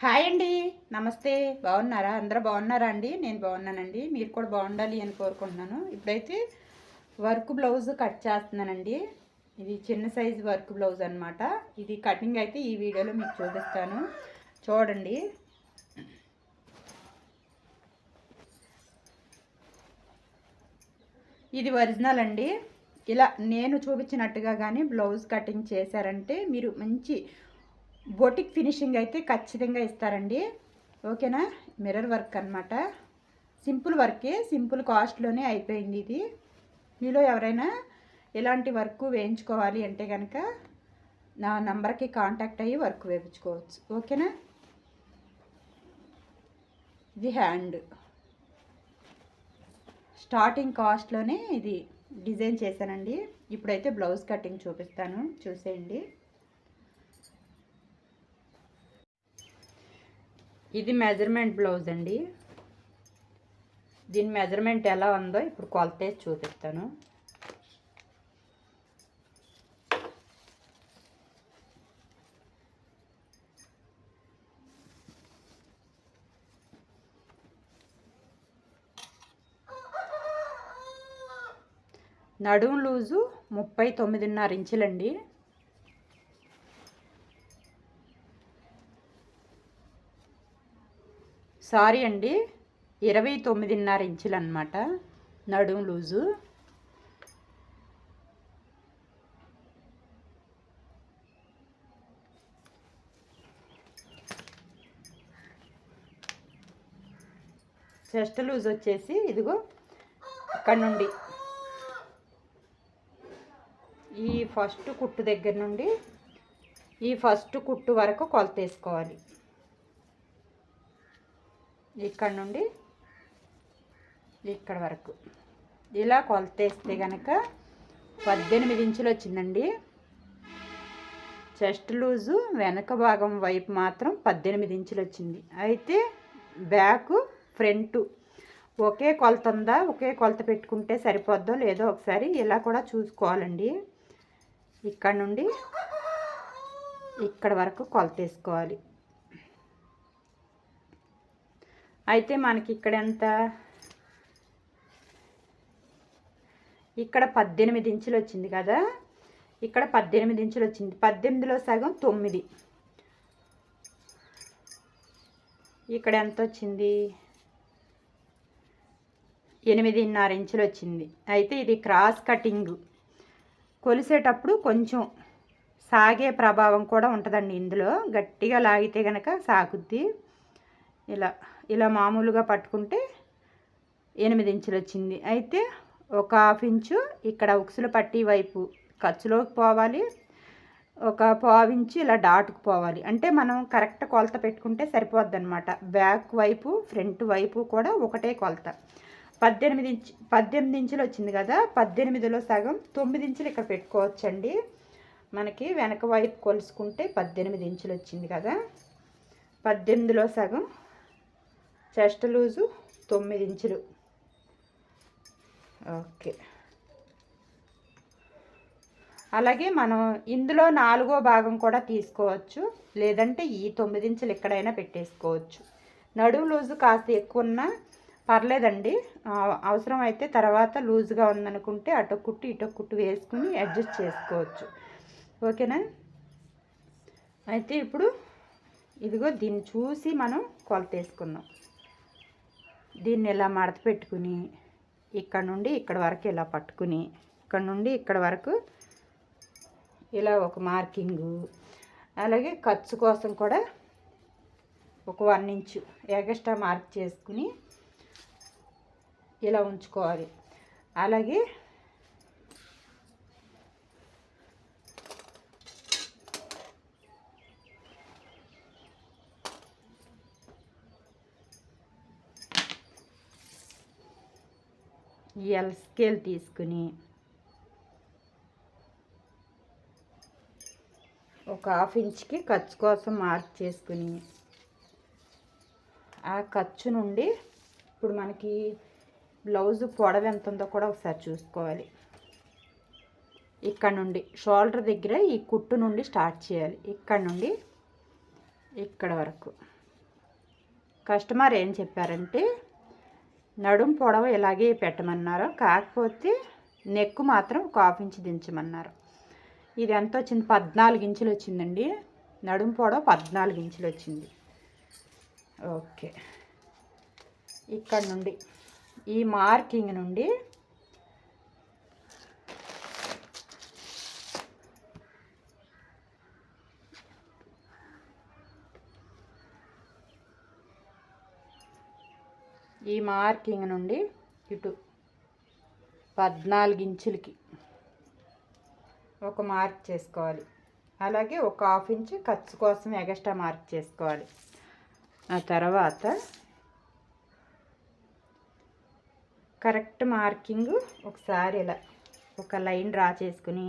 Hi అండి. నమస్తే. బాగున్నారా? అందరూ బాగున్నారా అండి? నేను బాగున్నానండి. మీరు కూడా బాగుండాలి అని కోరుకుంటున్నాను. ఇప్పుడైతే వర్క్ బ్లౌజ్ కట్ చేస్తున్నానండి. ఇది చిన్న సైజు వర్క్ బ్లౌజ్ అనమాట ఇది కటింగ్ అయితే ఈ వీడియోలో మీకు చూపిస్తాను. చూడండి. ఇది ఒరిజినల్ అండి. ఇలా నేను చూపించినట్టుగా కానీ బ్లౌజ్ కటింగ్ చేశారంటే మీరు మంచి బొటిక్ ఫినిషింగ్ అయితే ఖచ్చితంగా ఇస్తారండి. ఓకేనా? మిర్రర్ వర్క్ అనమాట సింపుల్ వర్కే సింపుల్ కాస్ట్లోనే అయిపోయింది ఇది. మీలో ఎవరైనా ఇలాంటి వర్క్ వేయించుకోవాలి అంటే కనుక నా నంబర్కి కాంటాక్ట్ అయ్యి వర్క్ వేయించుకోవచ్చు. ఓకేనా? ఇది హ్యాండ్. స్టార్టింగ్ కాస్ట్లోనే ఇది డిజైన్ చేశానండి. ఇప్పుడైతే బ్లౌజ్ కటింగ్ చూపిస్తాను. చూసేయండి. ఇది మెజర్మెంట్ బ్లౌజ్ అండి. దీని మెజర్మెంట్ ఎలా ఉందో ఇప్పుడు కొలత వేసి చూపిస్తాను. నడుము లూజు ముప్పై తొమ్మిదిన్నర ఇంచులండి. సారీ అండి. ఇరవై తొమ్మిదిన్నర ఇంచులు అనమాట నడుము లూజు. చెస్ట్ లూజ్ వచ్చేసి ఇదిగో ఇక్కడ నుండి. ఈ ఫస్ట్ కుట్టు దగ్గర నుండి ఈ ఫస్ట్ కుట్టు వరకు కొలత వేసుకోవాలి ఇక్కడ నుండి ఇక్కడ వరకు. ఇలా కొలతేస్తే కనుక పద్దెనిమిది ఇంచులు వచ్చిందండి. చెస్ట్ లూజు వెనక భాగం వైపు మాత్రం పద్దెనిమిది ఇంచులు వచ్చింది. అయితే బ్యాక్ ఫ్రంట్ ఒకే కొలత ఉందా? ఒకే కొలత పెట్టుకుంటే సరిపోద్దో లేదో ఒకసారి ఇలా కూడా చూసుకోవాలండి. ఇక్కడ నుండి ఇక్కడ వరకు కొలత వేసుకోవాలి. అయితే మనకి ఇక్కడ ఎంత? ఇక్కడ పద్దెనిమిది ఇంచులు వచ్చింది కదా? ఇక్కడ పద్దెనిమిది ఇంచులు వచ్చింది. పద్దెనిమిదిలో సగం తొమ్మిది. ఇక్కడ ఎంత వచ్చింది? ఎనిమిదిన్నర ఇంచులు వచ్చింది. అయితే ఇది క్రాస్ కటింగ్. కొలిసేటప్పుడు కొంచెం సాగే ప్రభావం కూడా ఉంటుందండి ఇందులో. గట్టిగా లాగితే కనుక సాగుద్ది. ఇలా. ఇలా మామూలుగా పట్టుకుంటే ఎనిమిది ఇంచులు వచ్చింది. అయితే ఒక హాఫ్ ఇంచు ఇక్కడ ఉక్సుల పట్టి వైపు ఖర్చులోకి పోవాలి ఒక పావు ఇంచు ఇలా డాట్కు పోవాలి. అంటే మనం కరెక్ట్ కొలత పెట్టుకుంటే సరిపోద్ది అనమాట బ్యాక్ వైపు ఫ్రంట్ వైపు కూడా ఒకటే కొలత. పద్దెనిమిది ఇంచు పద్దెనిమిది ఇంచులు వచ్చింది కదా పద్దెనిమిదిలో సగం తొమ్మిది ఇంచులు ఇక్కడ పెట్టుకోవచ్చండి. మనకి వెనక వైపు కొలుసుకుంటే పద్దెనిమిది ఇంచులు వచ్చింది కదా పద్దెనిమిదిలో సగం చెస్ట్ లూజు తొమ్మిది ఇంచులు. ఓకే. అలాగే మనం ఇందులో నాలుగో భాగం కూడా తీసుకోవచ్చు. లేదంటే ఈ తొమ్మిది ఇంచులు ఎక్కడైనా పెట్టేసుకోవచ్చు. నడుము లూజు కాస్త ఎక్కువ ఉన్నా పర్లేదండి. అవసరం అయితే తర్వాత లూజ్గా ఉందనుకుంటే అటో కుట్టు ఇటు కుట్టు వేసుకుని అడ్జస్ట్ చేసుకోవచ్చు. ఓకేనా? అయితే ఇప్పుడు ఇదిగో దీన్ని చూసి మనం కొలత వేసుకుందాం దీన్ని ఇలా మడత పెట్టుకుని ఇక్కడ నుండి ఇక్కడ వరకు ఇలా పట్టుకుని ఇక్కడ నుండి ఇక్కడ వరకు ఇలా ఒక మార్కింగు. అలాగే ఖర్చు కోసం కూడా ఒక వన్ ఇంచు ఎగస్ట్రా మార్క్ చేసుకుని ఇలా ఉంచుకోవాలి. అలాగే ఎల్ స్కేల్ తీసుకుని ఒక హాఫ్ ఇంచ్కి ఖర్చు కోసం మార్క్ చేసుకుని ఆ ఖర్చు నుండి ఇప్పుడు మనకి బ్లౌజ్ పొడవు ఎంత ఉందో కూడా ఒకసారి చూసుకోవాలి. ఇక్కడ నుండి షోల్డర్ దగ్గర ఈ కుట్టు నుండి స్టార్ట్ చేయాలి. ఇక్కడ నుండి ఇక్కడ వరకు. కస్టమర్ ఏం చెప్పారంటే నడుం పొడవు ఇలాగే పెట్టమన్నారు. కాకపోతే నెక్కు మాత్రం ఒక హాఫ్ ఇంచ్ దించమన్నారు. ఇది ఎంత వచ్చింది? పద్నాలుగు ఇంచులు వచ్చిందండి. నడుం పొడవు పద్నాలుగు ఇంచులు వచ్చింది. ఓకే. ఇక్కడ నుండి ఈ మార్కింగ్ నుండి ఈ మార్కింగ్ నుండి ఇటు పద్నాలుగు ఇంచులకి ఒక మార్క్ చేసుకోవాలి. అలాగే ఒక హాఫ్ ఇంచ్ ఖర్చు కోసం ఎగస్ట్రా మార్క్ చేసుకోవాలి. ఆ తర్వాత కరెక్ట్ మార్కింగ్ ఒకసారి ఇలా ఒక లైన్ డ్రా చేసుకుని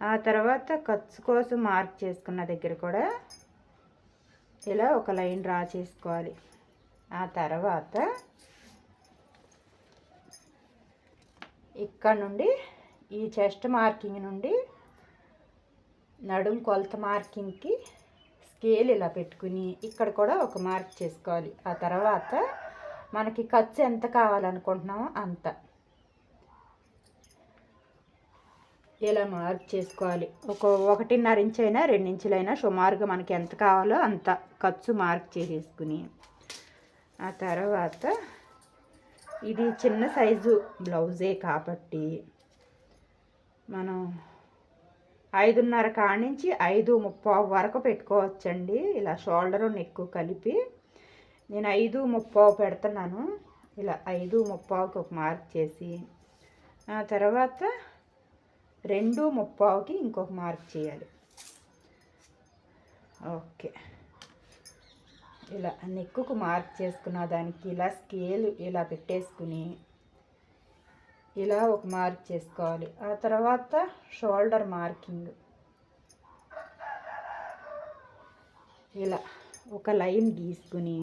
ఆ తర్వాత ఖర్చు కోసం మార్క్ చేసుకున్న దగ్గర కూడా ఇలా ఒక లైన్ డ్రా చేసుకోవాలి. ఆ తర్వాత ఇక్కడ నుండి ఈ చెస్ట్ మార్కింగ్ నుండి నడుం కొలత మార్కింగ్కి స్కేల్ ఇలా పెట్టుకుని ఇక్కడ కూడా ఒక మార్క్ చేసుకోవాలి. ఆ తర్వాత మనకి ఖర్చు ఎంత కావాలనుకుంటున్నామో అంత. ఇలా మార్క్ చేసుకోవాలి. ఒక ఒకటిన్నర ఇంచ్ అయినా రెండు ఇంచులైనా సుమారుగా మనకి ఎంత కావాలో అంత ఖర్చు మార్క్ చేసేసుకుని. ఆ తర్వాత ఇది చిన్న సైజు బ్లౌజే కాబట్టి మనం ఐదున్నర కాడి నుంచి ఐదు ముప్పావు వరకు పెట్టుకోవచ్చండి. ఇలా షోల్డర్ నెక్ కలిపి నేను ఐదు ముప్పావు పెడుతున్నాను. ఇలా ఐదు ముప్పావుకి ఒక మార్క్ చేసి ఆ తర్వాత రెండు ముప్పావుకి ఇంకొక మార్క్ చేయాలి. ఓకే. ఇలా నెక్కుకు మార్క్ చేసుకున్న దానికి ఇలా స్కేల్ ఇలా పెట్టేసుకుని ఇలా ఒక మార్క్ చేసుకోవాలి. ఆ తర్వాత షోల్డర్ మార్కింగ్. ఇలా ఒక లైన్ గీసుకుని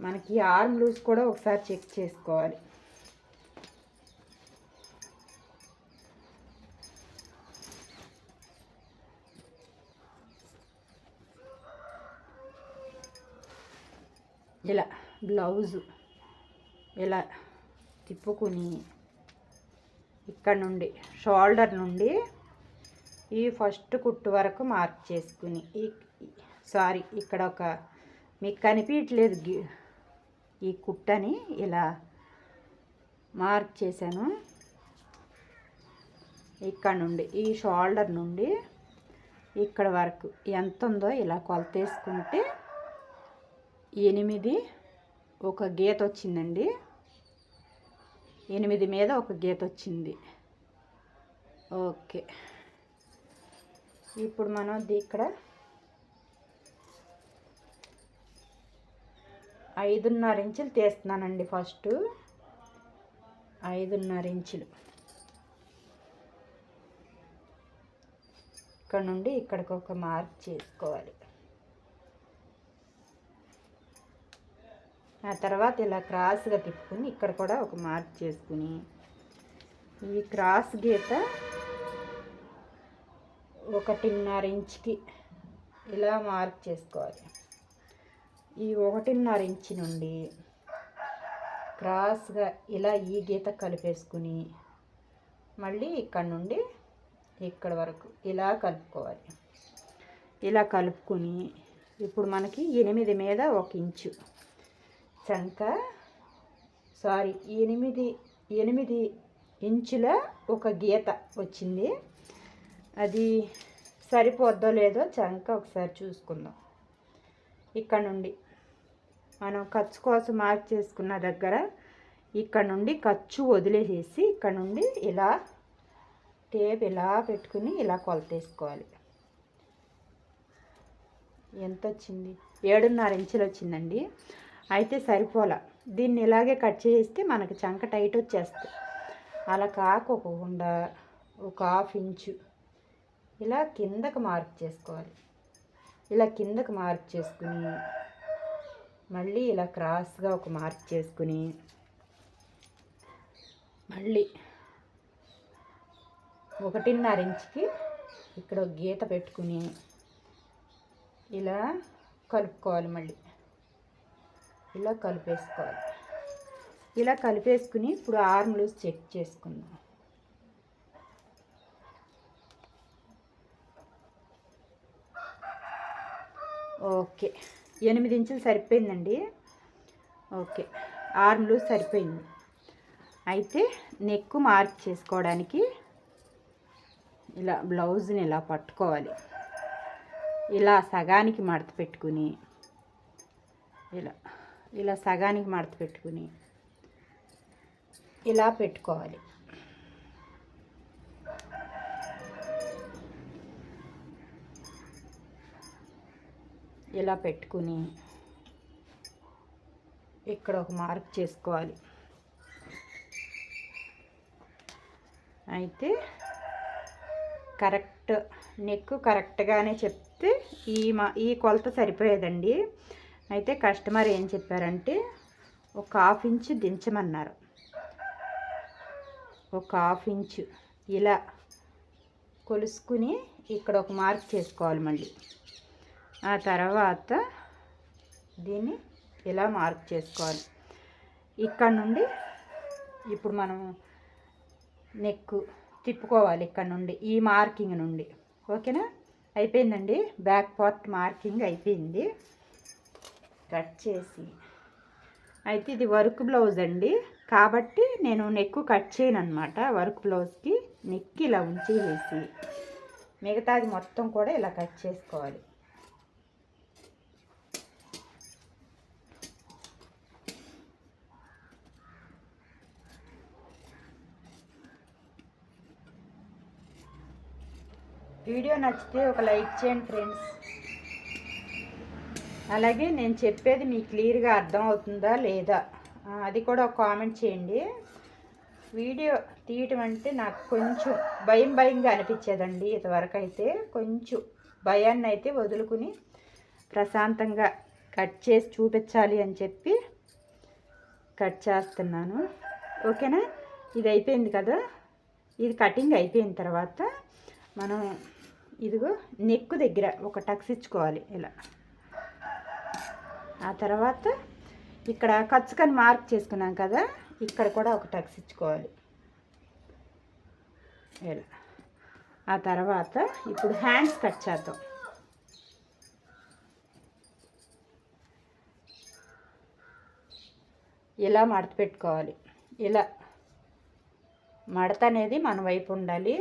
మనకి ఆర్మ్ లూజ్ కూడా ఒకసారి చెక్ చేసుకోవాలి. ఇలా బ్లౌజు ఇలా తిప్పుకుని ఇక్కడ నుండి షోల్డర్ నుండి ఈ ఫస్ట్ కుట్టు వరకు మార్క్ చేసుకుని ఈ సారీ ఇక్కడ ఒక మీకు కనిపించట్లేదు ఈ కుట్టని ఇలా మార్క్ చేశాను. ఇక్కడ నుండి ఈ షోల్డర్ నుండి ఇక్కడ వరకు ఎంత ఉందో ఇలా కొలతేసుకుంటే ఎనిమిది ఒక గీత వచ్చిందండి. ఎనిమిది మీద ఒక గీత వచ్చింది. ఓకే. ఇప్పుడు మనం ఇక్కడ ఐదున్నర ఇంచులు తీస్తున్నానండి ఫస్ట్. ఐదున్నర ఇంచులు. ఇక్కడ నుండి ఇక్కడికి ఒక మార్క్ చేసుకోవాలి. ఆ తర్వాత ఇలా క్రాస్గా తిప్పుకుని ఇక్కడ కూడా ఒక మార్క్ చేసుకుని ఈ క్రాస్ గీత ఒకటిన్నర ఇంచుకి ఇలా మార్క్ చేసుకోవాలి. ఈ ఒకటిన్నర ఇంచు నుండి క్రాస్గా ఇలా ఈ గీత కలిపేసుకుని మళ్ళీ ఇక్కడ నుండి ఇక్కడ వరకు ఇలా కలుపుకోవాలి. ఇలా కలుపుకొని ఇప్పుడు మనకి ఎనిమిది మీద ఒక ఇంచు చంక సారీ ఎనిమిది ఎనిమిది ఇంచుల ఒక గీత వచ్చింది. అది సరిపోద్దో లేదో చంక ఒకసారి చూసుకుందాం. ఇక్కడ నుండి మనం ఖర్చు కోసం మార్క్ చేసుకున్న దగ్గర ఇక్కడ నుండి ఖర్చు వదిలేసేసి ఇక్కడ నుండి ఇలా టేప్ ఇలా పెట్టుకుని ఇలా కొలతేసుకోవాలి ఎంత వచ్చింది? ఏడున్నర ఇంచులు వచ్చిందండి. అయితే సరిపోలా. దీన్ని ఇలాగే కట్ చేస్తే మనకి చంక టైట్ వచ్చేస్తుంది. అలా కాకోకుండా ఒక హాఫ్ ఇంచు ఇలా కిందకు మార్క్ చేసుకోవాలి. ఇలా కిందకు మార్క్ చేసుకుని మళ్ళీ ఇలా క్రాస్గా ఒక మార్క్ చేసుకుని మళ్ళీ ఒకటిన్నర ఇంచుకి ఇక్కడ ఒక గీత పెట్టుకుని ఇలా కలుపుకోవాలి మళ్ళీ. ఇలా కలిపేసుకోవాలి. ఇలా కలిపేసుకుని ఇప్పుడు ఆర్మ్ లూజ్ చెక్ చేసుకుందాం. ఓకే. ఎనిమిది ఇంచులు సరిపోయిందండి. ఓకే. ఆర్మ్ లూజ్ సరిపోయింది. అయితే నెక్ మార్క్ చేసుకోవడానికి ఇలా బ్లౌజ్ని ఇలా పట్టుకోవాలి. ఇలా సగానికి మడత పెట్టుకుని ఇలా ఇలా సగానికి మడత పెట్టుకుని ఇలా పెట్టుకోవాలి. ఇలా పెట్టుకుని ఇక్కడ ఒక మార్క్ చేసుకోవాలి. అయితే కరెక్ట్ నెక్ కరెక్ట్గానే చెప్తే ఈ మా ఈ కొలత సరిపోయేదండి. అయితే కస్టమర్ ఏం చెప్పారంటే ఒక హాఫ్ ఇంచ్ దించమన్నారు. ఒక హాఫ్ ఇంచు ఇలా కొలుసుకుని ఇక్కడ ఒక మార్క్ చేసుకోవాలి మళ్ళీ. ఆ తర్వాత దీన్ని ఇలా మార్క్ చేసుకోవాలి. ఇక్కడ నుండి ఇప్పుడు మనం నెక్ తిప్పుకోవాలి ఇక్కడ నుండి ఈ మార్కింగ్ నుండి. ఓకేనా? అయిపోయిందండి? బ్యాక్ పార్ట్ మార్కింగ్ అయిపోయింది. కట్ చేసి. అయితే ఇది వర్క్ బ్లౌజ్ అండి. కాబట్టి నేను నెక్ కట్ చేయను అనమాట వర్క్ బ్లౌజ్కి. నెక్ ఇలా ఉంచి వేసి. మిగతాది మొత్తం కూడా ఇలా కట్ చేసుకోవాలి. వీడియో నచ్చితే ఒక లైక్ చేయండి ఫ్రెండ్స్. అలాగే నేను చెప్పేది మీకు క్లియర్గా అర్థం అవుతుందా లేదా? అది కూడా ఒక కామెంట్ చేయండి. వీడియో తీయటం అంటే నాకు కొంచెం భయం భయంగా అనిపించేదండి ఇంతవరకు అయితే కొంచెం భయాన్ని అయితే వదులుకుని ప్రశాంతంగా కట్ చేసి చూపించాలి అని చెప్పి కట్ చేస్తున్నాను. ఓకేనా? ఇది అయిపోయింది కదా? ఇది కటింగ్ అయిపోయిన తర్వాత మనం ఇదిగో నెక్ దగ్గర ఒక టక్స్ ఇచ్చుకోవాలి ఇలా. ఆ తర్వాత ఇక్కడ ఖర్చుకని మార్క్ చేసుకున్నాం కదా ఇక్కడ కూడా ఒక టక్స్ ఇచ్చుకోవాలి. ఇలా. ఆ తర్వాత ఇప్పుడు హ్యాండ్స్ కట్ చేద్దాం. ఇలా మడత పెట్టుకోవాలి. ఇలా. మడత అనేది మన వైపు ఉండాలి.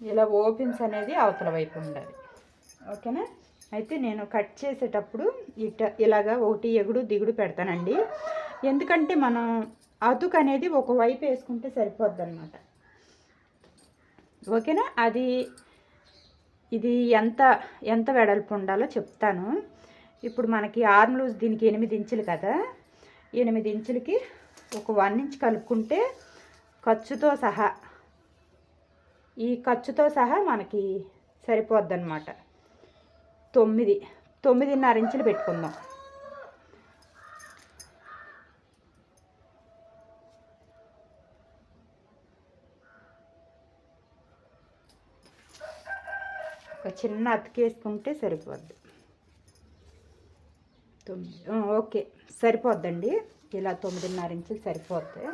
ఇలా ఓపెన్స్ అనేది అవతల వైపు ఉండాలి. ఓకేనా? అయితే నేను కట్ చేసేటప్పుడు ఇట ఇలాగా ఒకటి ఎగుడు దిగుడు పెడతానండి. ఎందుకంటే మనం అతుకు అనేది ఒక వైపు వేసుకుంటే సరిపోద్ది అనమాట ఓకేనా? అది ఇది ఎంత ఎంత వెడల్పు ఉండాలో చెప్తాను. ఇప్పుడు మనకి ఆర్మ్ లూజ్ దీనికి ఎనిమిది ఇంచులు కదా. ఎనిమిది ఇంచులకి ఒక వన్ ఇంచ్ కలుపుకుంటే ఖర్చుతో సహా ఈ ఖర్చుతో సహా మనకి సరిపోద్ది అనమాట తొమ్మిది. తొమ్మిదిన్నర ఇంచులు పెట్టుకుందాం. ఒక చిన్న అతికేసుకుంటే సరిపోద్ది. తొమ్మిది. ఓకే. సరిపోద్దండి. ఇలా తొమ్మిదిన్నర ఇంచులు సరిపోద్ది.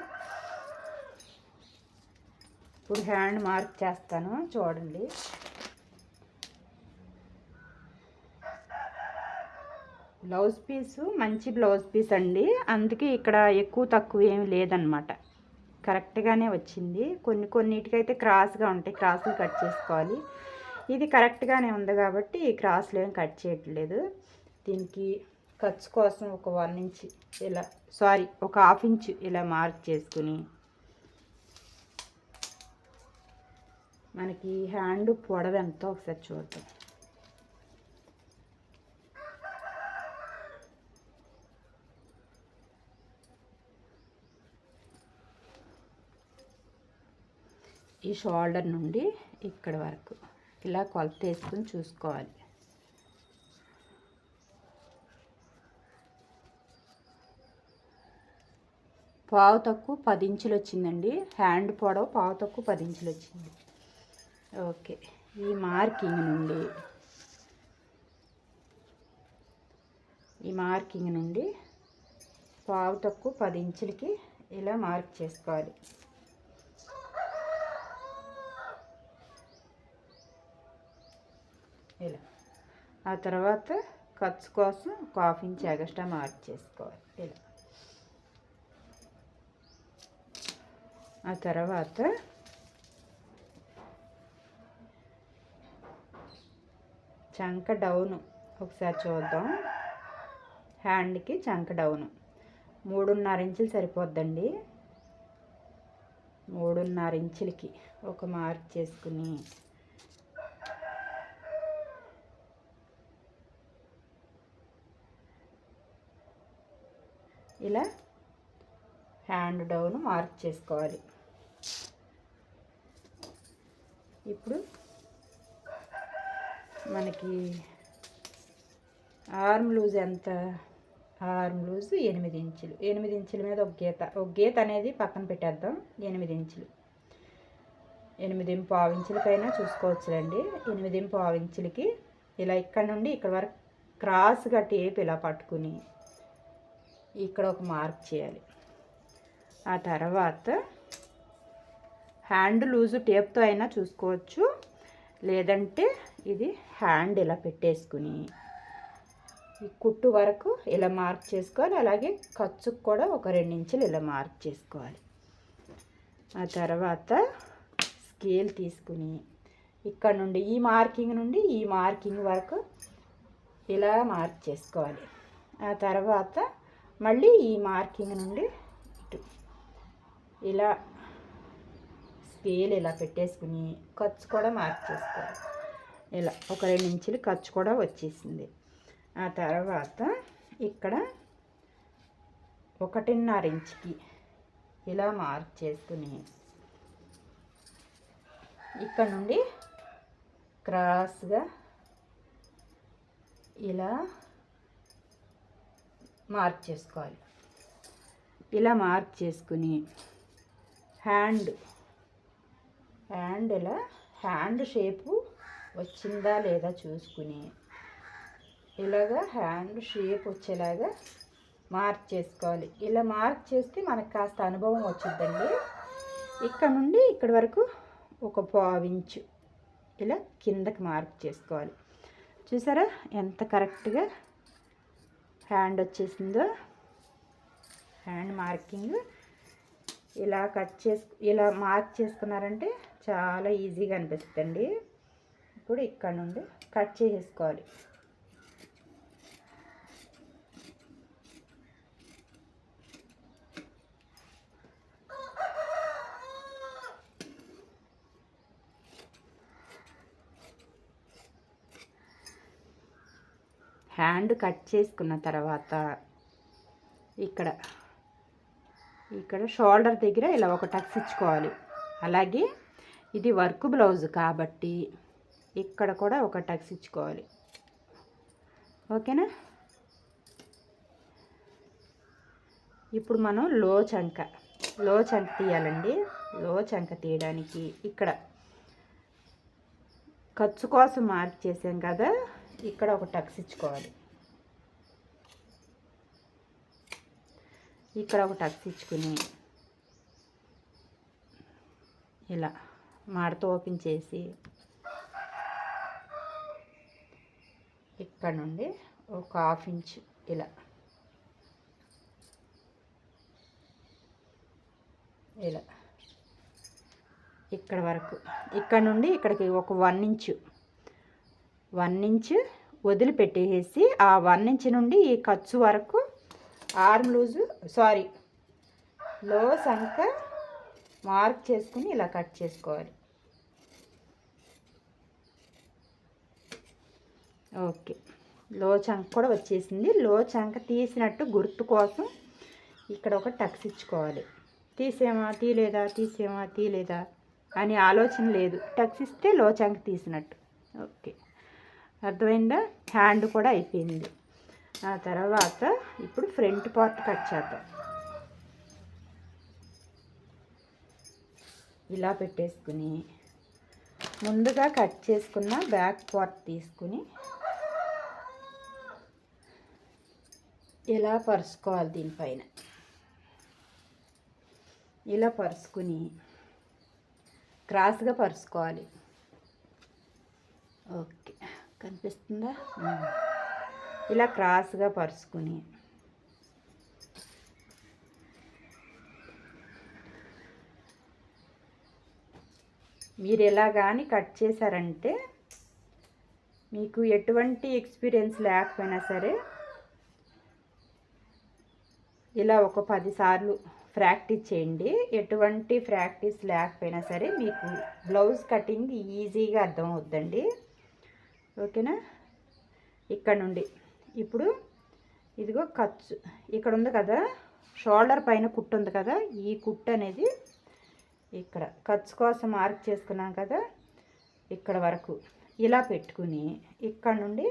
ఇప్పుడు హ్యాండ్ మార్క్ చేస్తాను. చూడండి. బ్లౌజ్ పీసు మంచి బ్లౌజ్ పీస్ అండి. అందుకే ఇక్కడ ఎక్కువ తక్కువ ఏమి లేదనమాట కరెక్ట్గానే వచ్చింది. కొన్ని కొన్నిటికైతే క్రాస్గా ఉంటాయి. క్రాసులు కట్ చేసుకోవాలి. ఇది కరెక్ట్గానే ఉంది కాబట్టి ఈ క్రాసులు ఏం కట్ చేయట్లేదు. దీనికి ఖర్చు కోసం ఒక వన్ ఇంచ్ ఇలా సారీ ఒక హాఫ్ ఇంచ్ ఇలా మార్క్ చేసుకుని మనకి హ్యాండ్ పొడవు ఎంతో? ఒకసారి చూద్దాం. ఈ షోల్డర్ నుండి ఇక్కడ వరకు ఇలా కొలత వేసుకుని చూసుకోవాలి. పావు తక్కువ పది ఇంచులు వచ్చిందండి. హ్యాండ్ పొడవు పావు తక్కువ పది ఇంచులు వచ్చింది. ఓకే ఈ మార్కింగ్ నుండి ఈ మార్కింగ్ నుండి పావు తక్కువ పది ఇంచులకి ఇలా మార్క్ చేసుకోవాలి. ఇలా. ఆ తర్వాత ఖర్చు కోసం ఒక హాఫ్ ఇంచ్ ఎగస్ట్రా మార్క్ చేసుకోవాలి ఇలా. ఆ తర్వాత చంక డౌను. ఒకసారి చూద్దాం. హ్యాండ్కి చంక డౌను. మూడున్నర ఇంచులు సరిపోద్దండి. మూడున్నర ఇంచులకి ఒక మార్క్ చేసుకుని ఇలా హ్యాండ్ డౌన్ మార్క్ చేసుకోవాలి. ఇప్పుడు మనకి ఆర్మ్ లూజ్ ఎంత? ఆర్మ్ లూజ్ ఎనిమిది ఇంచులు. ఎనిమిది ఇంచుల మీద ఒక గీత. ఒక గీత అనేది పక్కన పెట్టేద్దాం. ఎనిమిది ఇంచులు. ఎనిమిది పావు ఇంచులకైనా చూసుకోవచ్చులండి. ఎనిమిది పావు ఇంచులకి ఇలా ఇక్కడ నుండి ఇక్కడ వరకు క్రాస్గా టేప్ ఇలా పట్టుకుని ఇక్కడ ఒక మార్క్ చేయాలి. ఆ తర్వాత హ్యాండ్ లూజు టేప్తో అయినా చూసుకోవచ్చు. లేదంటే ఇది హ్యాండ్ ఇలా పెట్టేసుకుని ఈ కుట్టు వరకు ఇలా మార్క్ చేసుకోవాలి. అలాగే ఖర్చుకు కూడా ఒక రెండించులు ఇలా మార్క్ చేసుకోవాలి. ఆ తర్వాత స్కేల్ తీసుకుని ఇక్కడ నుండి ఈ మార్కింగ్ నుండి ఈ మార్కింగ్ వరకు ఇలా మార్క్ చేసుకోవాలి. ఆ తర్వాత మళ్ళీ ఈ మార్కింగ్ నుండి ఇటు. ఇలా స్కేల్ ఇలా పెట్టేసుకుని ఖర్చు కూడా మార్క్ చేసుకోవాలి. ఇలా ఒక రెండు ఇంచులు ఖర్చు కూడా వచ్చేసింది. ఆ తర్వాత ఇక్కడ ఒకటిన్నర ఇంచుకి ఇలా మార్క్ చేసుకుని ఇక్కడ నుండి క్రాస్గా ఇలా మార్క్ చేసుకోవాలి. ఇలా మార్క్ చేసుకుని హ్యాండ్ హ్యాండ్ ఇలా హ్యాండ్ షేపు వచ్చిందా లేదా చూసుకుని ఇలాగా హ్యాండ్ షేప్ వచ్చేలాగా మార్క్ చేసుకోవాలి. ఇలా మార్క్ చేస్తే మనకు కాస్త అనుభవం వచ్చిందండి ఇక్కడ నుండి ఇక్కడి వరకు ఒక పావించు ఇలా కిందకి మార్క్ చేసుకోవాలి. చూసారా? ఎంత కరెక్ట్గా హ్యాండ్ వచ్చేసిందో. Hand marking. ఇలా కట్ చేసు ఇలా మార్క్ చేసుకున్నారంటే చాలా ఈజీగా అనిపిస్తుంది ఇప్పుడు ఇక్కడ నుండి కట్ చేసేసుకోవాలి. హ్యాండ్ కట్ చేసుకున్న తర్వాత ఇక్కడ ఇక్కడ షోల్డర్ దగ్గర ఇలా ఒక టక్స్ ఇచ్చుకోవాలి. అలాగే ఇది వర్క్ బ్లౌజ్ కాబట్టి ఇక్కడ కూడా ఒక టక్స్ ఇచ్చుకోవాలి. ఓకేనా? ఇప్పుడు మనం లో చంక లో చంక తీయాలండి. లో చంక తీయడానికి ఇక్కడ ఖర్చు కోసం మార్క్ చేసాం కదా. ఇక్కడ ఒక టక్స్ ఇచ్చుకోవాలి. ఇక్కడ ఒక టక్స్ ఇచ్చుకుని ఇలా మాడతో ఓపెన్ చేసి ఇక్కడ నుండి ఒక హాఫ్ ఇంచ్ ఇలా ఇలా ఇక్కడ వరకు ఇక్కడ నుండి ఇక్కడికి ఒక వన్ ఇంచు వన్ ఇంచ్ వదిలిపెట్టేసి ఆ వన్ ఇంచ్ నుండి ఈ ఖర్చు వరకు ఆర్మ్ లూజు సారీ లో సంక మార్క్ చేసుకుని ఇలా కట్ చేసుకోవాలి. ఓకే. లో చంక కూడా వచ్చేసింది. లో చంక తీసినట్టు గుర్తు కోసం ఇక్కడ ఒక టక్స్ ఇచ్చుకోవాలి. తీసేమా తీలేదా తీసేమా తీలేదా అని ఆలోచన లేదు. టక్స్ ఇస్తే లో చంక తీసినట్టు. ఓకే. అర్థమైందా? హ్యాండ్ కూడా అయిపోయింది. ఆ తర్వాత ఇప్పుడు ఫ్రంట్ పార్ట్ కట్ చేద్దాం. ఇలా పెట్టేసుకుని ముందుగా కట్ చేసుకున్న బ్యాక్ పార్ట్ తీసుకుని ఇలా పరుచుకోవాలి దీనిపైన. ఇలా పరుచుకుని క్రాస్గా పరుచుకోవాలి. ఓకే. కనిపిస్తుందా? ఇలా క్రాస్గా పరుచుకుని. మీరు ఎలా కానీ కట్ చేశారంటే మీకు ఎటువంటి ఎక్స్పీరియన్స్ లేకపోయినా సరే ఇలా ఒక పదిసార్లు ప్రాక్టీస్ చేయండి. ఎటువంటి ప్రాక్టీస్ లేకపోయినా సరే మీకు బ్లౌజ్ కటింగ్ ఈజీగా అర్థం అవుద్దండి ఓకేనా? ఇక్కడ నుండి. ఇప్పుడు ఇదిగో ఖర్చు. ఇక్కడ ఉంది కదా షోల్డర్ పైన కుట్టు ఉంది కదా ఈ కుట్టు అనేది ఇక్కడ. ఖర్చు కోసం మార్క్ చేసుకున్నాం కదా ఇక్కడ వరకు. ఇలా పెట్టుకుని ఇక్కడ నుండి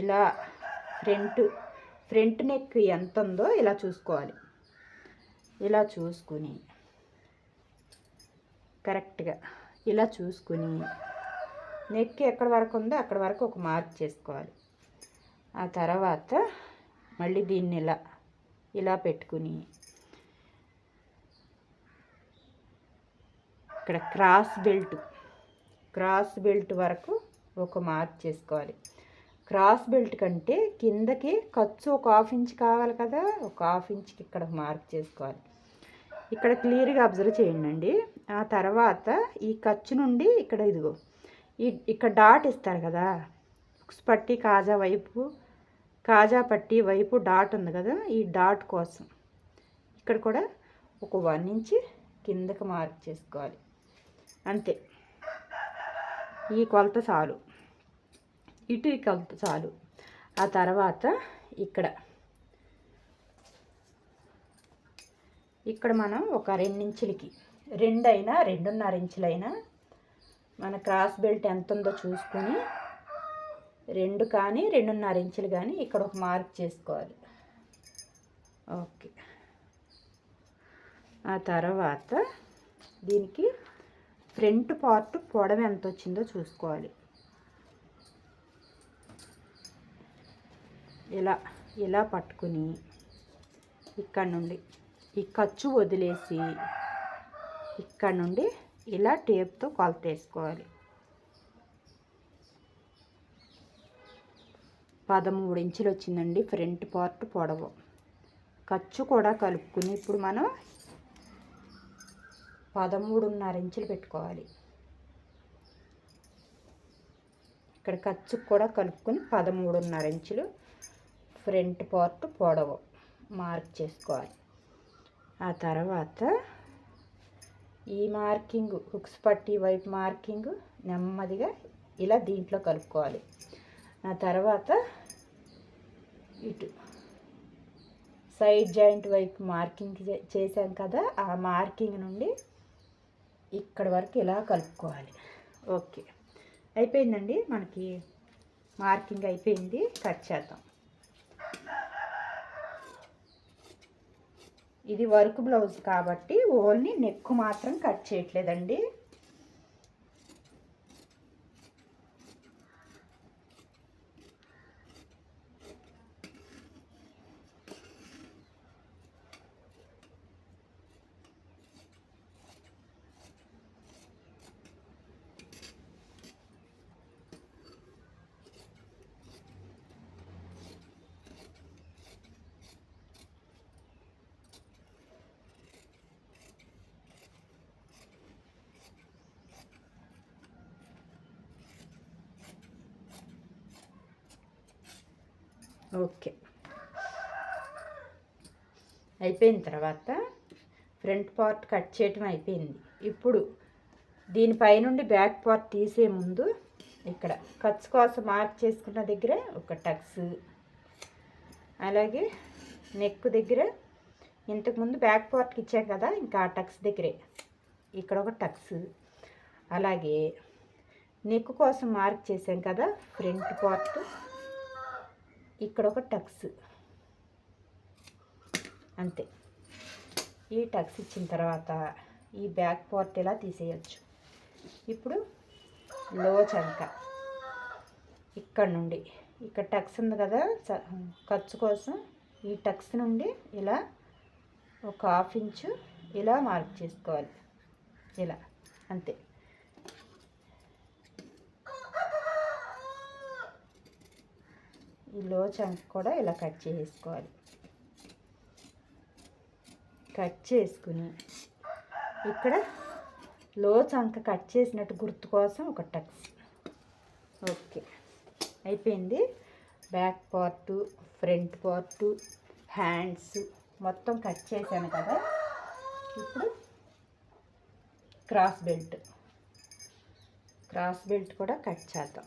ఇలా ఫ్రంట్ ఫ్రంట్ నెక్ ఎంత ఉందో ఇలా చూసుకోవాలి. ఇలా చూసుకుని కరెక్ట్గా ఇలా చూసుకుని నెక్ ఎక్కడ వరకు ఉందో అక్కడ వరకు ఒక మార్క్ చేసుకోవాలి. ఆ తర్వాత మళ్ళీ దీన్ని ఇలా ఇలా పెట్టుకుని ఇక్కడ క్రాస్ బెల్ట్ క్రాస్ బెల్ట్ వరకు ఒక మార్క్ చేసుకోవాలి. క్రాస్ బెల్ట్ కంటే కిందకి ఖర్చు ఒక హాఫ్ ఇంచ్ కావాలి కదా ఒక హాఫ్ ఇంచ్కి ఇక్కడ మార్క్ చేసుకోవాలి. ఇక్కడ క్లియర్గా అబ్జర్వ్ చేయండి ఆ తర్వాత ఈ ఖర్చు నుండి ఇక్కడ ఇదిగో ఇక్కడ డాట్ ఇస్తారు కదా. ఉక్స్ పట్టి కాజా వైపు కాజా పట్టి వైపు డాట్ ఉంది కదా ఈ డాట్ కోసం. ఇక్కడ కూడా ఒక వన్ ఇంచ్ కిందకి మార్క్ చేసుకోవాలి. అంతే. ఈ కొలత చాలు. ఇటు ఈ కొలత చాలు. ఆ తర్వాత ఇక్కడ. ఇక్కడ మనం ఒక రెండించులకి రెండైనా రెండున్నర ఇంచులైనా మన క్రాస్ బెల్ట్ ఎంత ఉందో చూసుకొని రెండు కానీ రెండున్నర ఇంచులు కానీ ఇక్కడ ఒక మార్క్ చేసుకోవాలి. ఓకే. ఆ తర్వాత దీనికి ఫ్రంట్ పార్ట్ పొడవ ఎంత వచ్చిందో చూసుకోవాలి. ఇలా ఇలా పట్టుకుని ఇక్కడ నుండి ఈ ఖర్చు వదిలేసి ఇక్కడ నుండి ఇలా టేప్తో కొలత వేసుకోవాలి. పదమూడు ఇంచులు వచ్చిందండి ఫ్రంట్ పార్ట్ పొడవు. ఖర్చు కూడా కలుపుకుని ఇప్పుడు మనం పదమూడున్నర ఇంచులు పెట్టుకోవాలి. ఇక్కడ ఖర్చు కూడా కలుపుకొని పదమూడున్నర ఇంచులు ఫ్రంట్ పార్ట్ పొడవు మార్క్ చేసుకోవాలి. ఆ తర్వాత ఈ మార్కింగ్ హుక్స్ పట్టి వైపు మార్కింగ్ నెమ్మదిగా ఇలా దీంట్లో కలుపుకోవాలి. ఆ తర్వాత ఇటు సైడ్ జాయింట్ వైపు మార్కింగ్ చే- చేశాం కదా ఆ మార్కింగ్ నుండి ఇక్కడ వరకు ఇలా కలుపుకోవాలి. ఓకే. అయిపోయిందండి? మనకి మార్కింగ్ అయిపోయింది. కట్ చేద్దాం. ఇది వర్క్ బ్లౌజ్ కాబట్టి ఓన్లీ నెక్ మాత్రం కట్ చేయట్లేదండి. ఓకే. అయిపోయిన తర్వాత ఫ్రంట్ పార్ట్ కట్ చేయటం అయిపోయింది. ఇప్పుడు దీనిపై నుండి బ్యాక్ పార్ట్ తీసే ముందు ఇక్కడ ఖర్చు కోసం మార్క్ చేసుకున్న దగ్గర ఒక టక్స్ అలాగే నెక్ దగ్గర ఇంతకుముందు బ్యాక్ పార్ట్కి ఇచ్చాం కదా ఇంకా ఆ టక్స్ దగ్గరే. ఇక్కడ ఒక టక్స్ అలాగే నెక్ కోసం మార్క్ చేసాం కదా ఫ్రంట్ పార్ట్. ఇక్కడ ఒక టక్స్. అంతే. ఈ టక్స్ ఇచ్చిన తర్వాత ఈ బ్యాక్ పార్ట్ ఇలా తీసేయచ్చు? ఇప్పుడు లో చంక. ఇక్కడ నుండి. ఇక్కడ టక్స్ ఉంది కదా స- ఖర్చు కోసం ఈ టక్స్ నుండి ఇలా ఒక హాఫ్ ఇంచు ఇలా మార్క్ చేసుకోవాలి. ఇలా. అంతే. ఈ లో చంక్ కూడా ఇలా కట్ చేసుకోవాలి. కట్ చేసుకుని ఇక్కడ లో చంక కట్ చేసినట్టు గుర్తు కోసం ఒక టక్స్. ఓకే. అయిపోయింది. Back part front part hands మొత్తం కట్ చేశాను కదా. ఇప్పుడు క్రాస్ బెల్ట్. క్రాస్ బెల్ట్ కూడా కట్ చేద్దాం.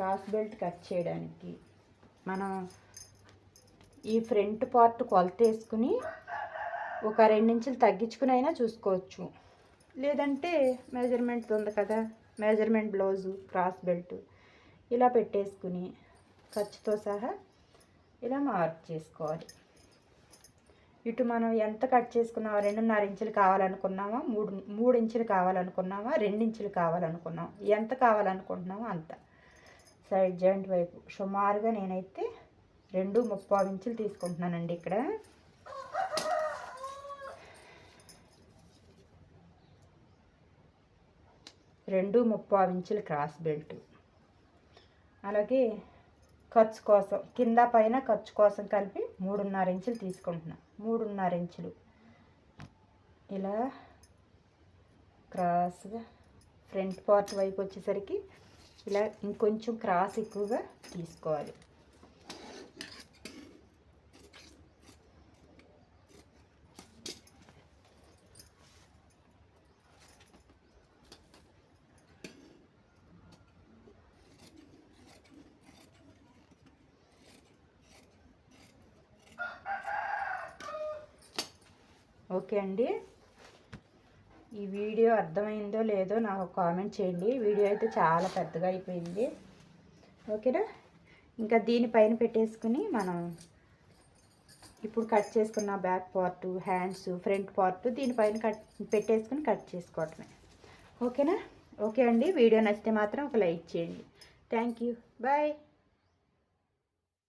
క్రాస్ బెల్ట్ కట్ చేయడానికి మనం ఈ ఫ్రంట్ పార్ట్ కొలత వేసుకుని ఒక రెండించులు తగ్గించుకుని అయినా చూసుకోవచ్చు. లేదంటే మెజర్మెంట్ ఉంది కదా మెజర్మెంట్ బ్లౌజు క్రాస్ బెల్ట్ ఇలా పెట్టేసుకుని ఖర్చుతో సహా ఇలా మార్క్ చేసుకోవాలి. ఇటు మనం ఎంత కట్ చేసుకున్నామో రెండున్నర ఇంచులు కావాలనుకున్నామా మూడు మూడు ఇంచులు కావాలనుకున్నామా రెండించులు కావాలనుకున్నాము కావాలనుకున్నాం ఎంత కావాలనుకుంటున్నామో అంత. సైడ్ జాయింట్ వైపు. సుమారుగా నేనైతే రెండు ముప్పావు ఇంచులు తీసుకుంటున్నానండి ఇక్కడ. రెండు ముప్పావు ఇంచులు క్రాస్ బెల్ట్. అలాగే ఖర్చు కోసం కింద పైన ఖర్చు కోసం కలిపి మూడున్నర ఇంచులు తీసుకుంటున్నా. మూడున్నర ఇంచులు. ఇలా క్రాస్గా ఫ్రంట్ పార్ట్ వైపు వచ్చేసరికి ఇలా ఇంకొంచెం క్రాస్ ఎక్కువగా తీసుకోవాలి. ఓకే అండి. ఈ వీడియో అర్థమైందో లేదో నాకు కామెంట్ చేయండి. వీడియో అయితే చాలా పెద్దగా అయిపోయింది. ఓకేనా? ఇంకా దీనిపైన పెట్టేసుకుని మనం ఇప్పుడు కట్ చేసుకున్న back part hands front part దీనిపైన కట్ పెట్టేసుకుని కట్ చేసుకోవటమే ఓకేనా? ఓకే అండి. వీడియో నచ్చితే మాత్రం ఒక లైక్ చేయండి. Thank you. బాయ్.